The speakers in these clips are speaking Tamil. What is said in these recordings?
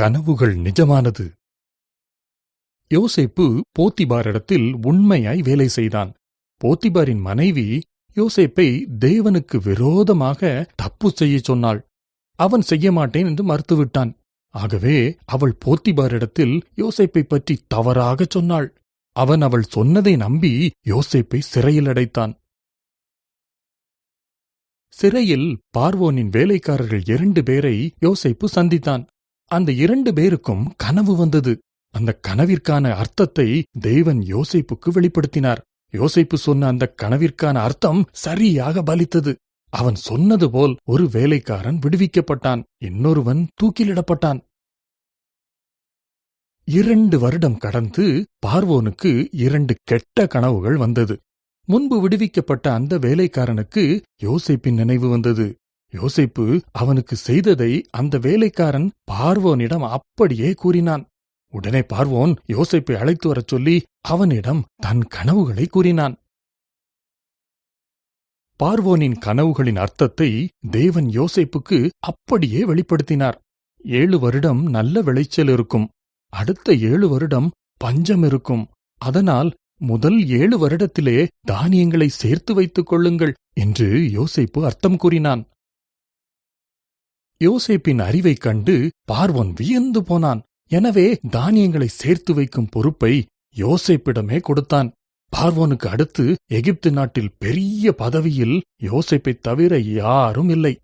கனவுகள் நிஜமானது. யோசேப்பு போத்திபாரிடத்தில் உண்மையாய் வேலை செய்தான். போத்திபாரின் மனைவி யோசேப்பை தேவனுக்கு விரோதமாக தப்பு செய்யச் சொன்னாள். அவன் செய்ய மாட்டேன் என்று மறுத்துவிட்டான். ஆகவே அவள் போத்திபாரிடத்தில் யோசேப்பை பற்றி தவறாகச் சொன்னாள். அவன் அவள் சொன்னதை நம்பி யோசேப்பை சிறையில் அடைத்தான். சிறையில் பார்வோனின் வேலைக்காரர்கள் இரண்டு பேரை யோசேப்பு சந்தித்தான். அந்த இரண்டு பேருக்கும் கனவு வந்தது. அந்த கனவிற்கான அர்த்தத்தை தேவன் யோசைப்புக்கு வெளிப்படுத்தினார். யோசைப்பு சொன்ன அந்த கனவிற்கான அர்த்தம் சரியாக பலித்தது. அவன் சொன்னது போல் ஒரு வேலைக்காரன் விடுவிக்கப்பட்டான். இன்னொருவன் தூக்கிலிடப்பட்டான். இரண்டு வருடம் கடந்து பார்வோனுக்கு இரண்டு கெட்ட கனவுகள் வந்தது. முன்பு விடுவிக்கப்பட்ட அந்த வேலைக்காரனுக்கு யோசைப்பின் நினைவு வந்தது. யோசிப்பு அவனுக்கு செய்ததை அந்த வேலைக்காரன் பார்வோனிடம் அப்படியே கூறினான். உடனே பார்வோன் யோசிப்பை அழைத்து வரச் சொல்லி அவனிடம் தன் கனவுகளை கூறினான். பார்வோனின் கனவுகளின் அர்த்தத்தை தேவன் யோசைப்புக்கு அப்படியே வெளிப்படுத்தினார். ஏழு வருடம் நல்ல விளைச்சல் இருக்கும். அடுத்த ஏழு வருடம் பஞ்சம் இருக்கும். அதனால் முதல் ஏழு வருடத்திலே தானியங்களை சேர்த்து வைத்துக் கொள்ளுங்கள் என்று யோசைப்பு அர்த்தம் கூறினான். யோசேப்பின் அறிவைக் கண்டு பார்வோன் வியந்து போனான். எனவே தானியங்களை சேர்த்து வைக்கும் பொறுப்பை யோசேப்பிடமே கொடுத்தான். பார்வோனுக்கு அடுத்து எகிப்து நாட்டில் பெரிய பதவியில் யோசேப்பை தவிர யாரும் இல்லை.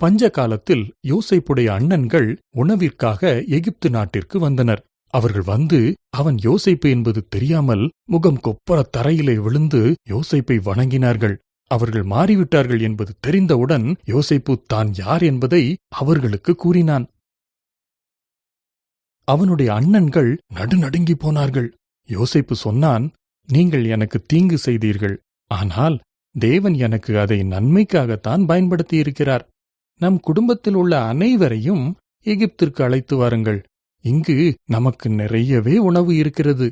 பஞ்ச காலத்தில் யோசைப்புடைய அண்ணன்கள் உணவிற்காக எகிப்து நாட்டிற்கு வந்தனர். அவர்கள் வந்து அவன் யோசைப்பு என்பது தெரியாமல் முகம் கொப்பர தரையிலே விழுந்து யோசைப்பை வணங்கினார்கள். அவர்கள் மாறிவிட்டார்கள் என்பது தெரிந்தவுடன் யோசைப்பு தான் யார் என்பதை அவர்களுக்கு கூறினான். அவனுடைய அண்ணன்கள் நடுநடுங்கிப் போனார்கள். யோசைப்பு சொன்னான் நீங்கள் எனக்கு தீங்கு செய்தீர்கள். ஆனால் தேவன் எனக்கு அதை நன்மைக்காகத்தான் பயன்படுத்தியிருக்கிறார். நம் குடும்பத்தில் உள்ள அனைவரையும் எகிப்திற்கு அழைத்து வாருங்கள். இங்கு நமக்கு நிறையவே உணவு இருக்கிறது.